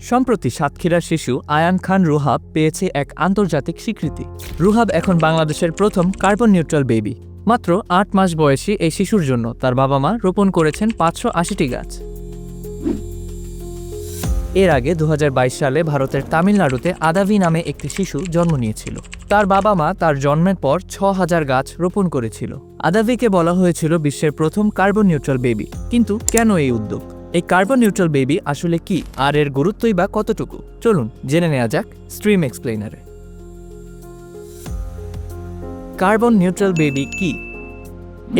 সম্প্রতি সাতক্ষীরার শিশু আয়ান খান রুহাব পেয়েছে এক আন্তর্জাতিক স্বীকৃতি। রুহাব এখন বাংলাদেশের প্রথম কার্বন নিউট্রাল বেবি। মাত্র আট মাস বয়সী এই শিশুর জন্য তার বাবা মা রোপণ করেছেন পাঁচশো আশিটি গাছ। এর আগে দু হাজার বাইশ সালে ভারতের তামিলনাড়ুতে আদাভি নামে একটি শিশু জন্ম নিয়েছিল। তার বাবা মা তার জন্মের পর ছ হাজার গাছ রোপণ করেছিল। আদাভিকে বলা হয়েছিল বিশ্বের প্রথম কার্বন নিউট্রাল বেবি। কিন্তু কেন এই উদ্যোগ? এই কার্বন নিউট্রাল বেবি আসলে কি, আর এর গুরুত্বই বা কতটুকু? চলুন, জেনে নেওয়া যাক স্ট্রিম এক্সপ্লেনারে কার্বন নিউট্রাল বেবি কি?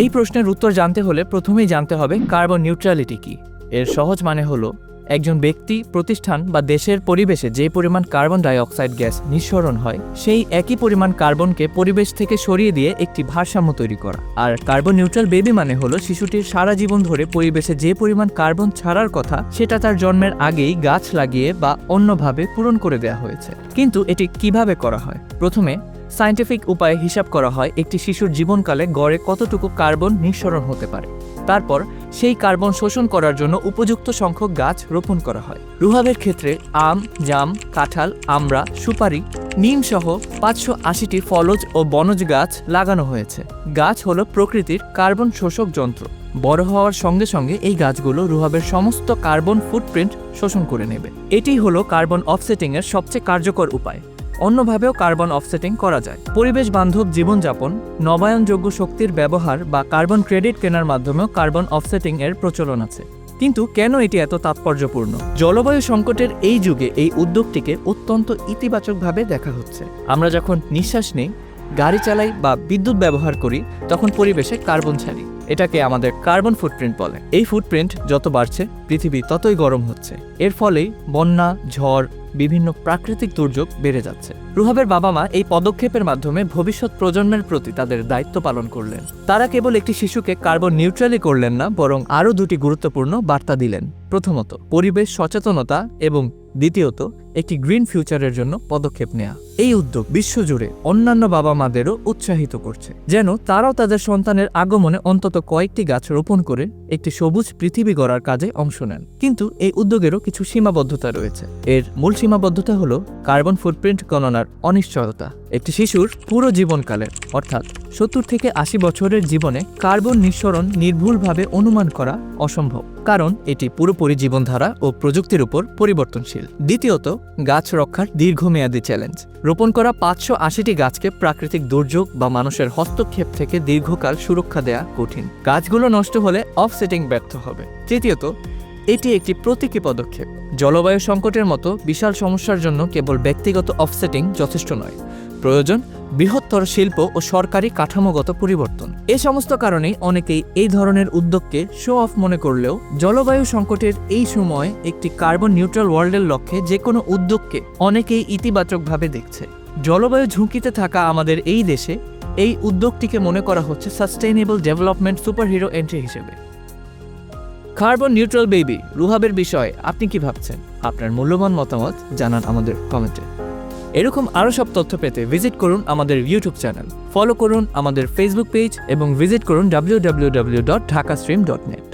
এই প্রশ্নের উত্তর জানতে হলে প্রথমেই জানতে হবে কার্বন নিউট্রালিটি কি। এর সহজ মানে হলো একজন ব্যক্তি, প্রতিষ্ঠান বা দেশের পরিবেশে যে পরিমাণ কার্বন ডাই অক্সাইড গ্যাস নিঃসরণ হয়, সেই একই পরিমাণ কার্বনকে পরিবেশ থেকে সরিয়ে দিয়ে একটি ভারসাম্য তৈরি করা। আর কার্বন নিউট্রাল বেবি মানে হলো শিশুটির সারা জীবন ধরে পরিবেশে যে পরিমাণ কার্বন ছাড়ার কথা, সেটা তার জন্মের আগেই গাছ লাগিয়ে বা অন্যভাবে পূরণ করে দেওয়া হয়েছে। কিন্তু এটি কীভাবে করা হয়? প্রথমে সায়েন্টিফিক উপায়ে হিসাব করা হয় একটি শিশুর জীবনকালে গড়ে কতটুকু কার্বন নিঃসরণ হতে পারে। তারপর সেই কার্বন শোষণ করার জন্য উপযুক্ত সংখ্যক গাছ রোপণ করা হয়। রুহাবের ক্ষেত্রে আম, জাম, কাঁঠাল, আমড়া, সুপারি, নিম সহ পাঁচশো আশিটি ফলজ ও বনজ গাছ লাগানো হয়েছে। গাছ হলো প্রকৃতির কার্বন শোষক যন্ত্র। বড় হওয়ার সঙ্গে সঙ্গে এই গাছগুলো রুহাবের সমস্ত কার্বন ফুটপ্রিন্ট শোষণ করে নেবে। এটি হলো কার্বন অফসেটিং এর সবচেয়ে কার্যকর উপায়। অন্যভাবেও কার্বন অফসেটিং করা যায়। পরিবেশ বান্ধব জীবনযাপন, নবায়নযোগ্য শক্তির ব্যবহার বা কার্বন ক্রেডিট কেনার মাধ্যমেও কার্বন অফসেটিং এর প্রচলন আছে। কিন্তু কেন এটি এত তাৎপর্যপূর্ণ? জলবায়ু সংকটের এই যুগে এই উদ্যোগটিকে অত্যন্ত ইতিবাচকভাবে দেখা হচ্ছে। আমরা যখন নিঃশ্বাস নেই, গাড়ি চালাই বা বিদ্যুৎ ব্যবহার করি, তখন পরিবেশে কার্বন ছাড়ি। এটাকে আমাদের কার্বন ফুটপ্রিন্ট বলে। এই ফুটপ্রিন্ট যত বাড়ছে, পৃথিবী ততই গরম হচ্ছে। এর ফলেই বন্যা, ঝড় বিভিন্ন প্রাকৃতিক দুর্যোগ বেড়ে যাচ্ছে। রুহাবের বাবা মা এই পদক্ষেপের মাধ্যমে ভবিষ্যৎ প্রজন্মের প্রতি তাদের দায়িত্ব পালন করলেন। তারা কেবল একটি শিশুকে কার্বন নিউট্রালি করলেন না, বরং আরও দুটি গুরুত্বপূর্ণ বার্তা দিলেন। প্রথমত, পরিবেশ সচেতনতা এবং দ্বিতীয়ত একটি গ্রিন ফিউচারের জন্য পদক্ষেপ নেয়া। এই উদ্যোগ বিশ্বজুড়ে অন্যান্য বাবা মাদেরও উৎসাহিত করছে। যেন তারাও তাদের সন্তানের আগমনে অন্তত কয়েকটি গাছ রোপণ করে একটি সবুজ পৃথিবী গড়ার কাজে অংশ নেন। কিন্তু এই উদ্যোগেরও কিছু সীমাবদ্ধতা রয়েছে। এর মূল সীমাবদ্ধতা হল কার্বন ফুটপ্রিন্ট গণনার অনিশ্চয়তা। একটি শিশুর পুরো জীবনকালের, অর্থাৎ সত্তর থেকে আশি বছরের জীবনে কার্বন নিঃসরণ নির্ভুলভাবে অনুমান করা অসম্ভব। কারণ এটি পুরোপুরি জীবনধারা ও প্রযুক্তির উপর পরিবর্তনশীল। দ্বিতীয়ত গাছ রক্ষার দীর্ঘমেয়াদী চ্যালেঞ্জ রোপণ করা পাঁচশো আশিটি গাছকে প্রাকৃতিক দুর্যোগ বা মানুষের হস্তক্ষেপ থেকে দীর্ঘকাল সুরক্ষা দেয়া কঠিন। গাছগুলো নষ্ট হলে অফসেটিং ব্যর্থ হবে। তৃতীয়ত, এটি একটি প্রতীকী পদক্ষেপ। জলবায়ু সংকটের মতো বিশাল সমস্যার জন্য কেবল ব্যক্তিগত অফসেটিং যথেষ্ট নয়। প্রয়োজন, বৃহত্তর শিল্প ও সরকারি কাঠামোগত পরিবর্তন। এ সমস্ত কারণেই অনেকেই এই ধরনের উদ্যোগকে শো অফ মনে করলেও জলবায়ু সংকটের এই সময় একটি কার্বন নিউট্রাল ওয়ার্ল্ডের লক্ষ্যে যে কোনো উদ্যোগকে অনেকেই ইতিবাচকভাবে দেখছে। জলবায়ু ঝুঁকিতে থাকা আমাদের এই দেশে এই উদ্যোগটিকে মনে করা হচ্ছে সাস্টেইনেবল ডেভেলপমেন্ট সুপারহিরো এন্ট্রি হিসেবে। কার্বন নিউট্রাল বেবি রুহাবের বিষয়ে আপনি কি ভাবছেন? আপনার মূল্যবান মতামত জানান আমাদের কমেন্টে এরকম আরও সব তথ্য পেতে ভিজিট করুন আমাদের ইউটিউব চ্যানেল ফলো করুন আমাদের ফেসবুক পেজ এবং ভিজিট করুন W W W dot Dhaka stream dot net